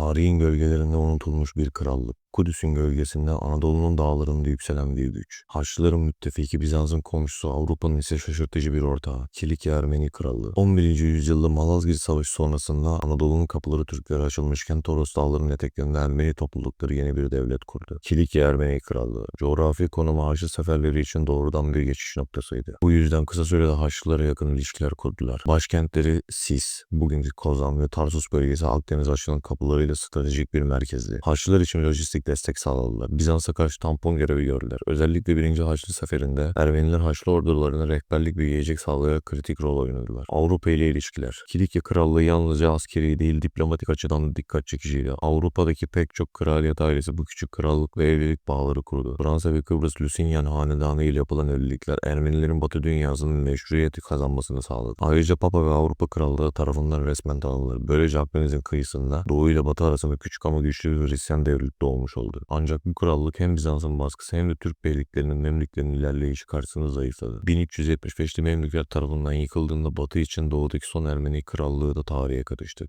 Tarihin gölgelerinde unutulmuş bir krallık. Kudüs'ün gölgesinde Anadolu'nun dağlarında yükselen bir güç. Haçlıların müttefiki Bizans'ın komşusu Avrupa'nın ise şaşırtıcı bir ortağı. Kilikya Ermeni Krallığı. 11. yüzyılda Malazgirt Savaşı sonrasında Anadolu'nun kapıları Türklere açılmışken Toros Dağları'nın eteklerinde Ermeni toplulukları yeni bir devlet kurdu. Kilikya Ermeni Krallığı. Coğrafi konumu Haçlı seferleri için doğrudan bir geçiş noktasıydı. Bu yüzden kısa sürede Haçlılara yakın ilişkiler kurdular. Başkentleri Sis, bugünkü Kozan ve Tarsus bölgesi Akdeniz Haçlı'nın kapılarıyla stratejik bir merkezdi. Haçlılar için lojistik destek sağladılar. Bizans'a karşı tampon görevi gördüler. Özellikle 1. Haçlı seferinde Ermeniler Haçlı ordularına rehberlik ve yiyecek sağlayarak kritik rol oynadılar. Avrupa ile ilişkiler. Kilikya Krallığı yalnızca askeri değil diplomatik açıdan da dikkat çekiciydi. Avrupa'daki pek çok kraliyet ailesi bu küçük krallık ve evlilik bağları kurdu. Fransa ve Kıbrıs Lusignan hanedanı ile yapılan evlilikler Ermenilerin Batı dünyasının meşruiyeti kazanmasını sağladı. Ayrıca Papa ve Avrupa Krallığı tarafından resmen tanınır. Böylece Akdeniz'in kıyısında Doğu ile Batı arasında küçük ama güçlü bir Hristiyan devlet doğmuş oldu. Ancak bu krallık hem Bizans'ın baskısı hem de Türk beyliklerinin Memlüklerin ilerleyişi karşısında zayıfladı. 1375'te Memlükler tarafından yıkıldığında Batı için doğudaki son Ermeni krallığı da tarihe karıştı.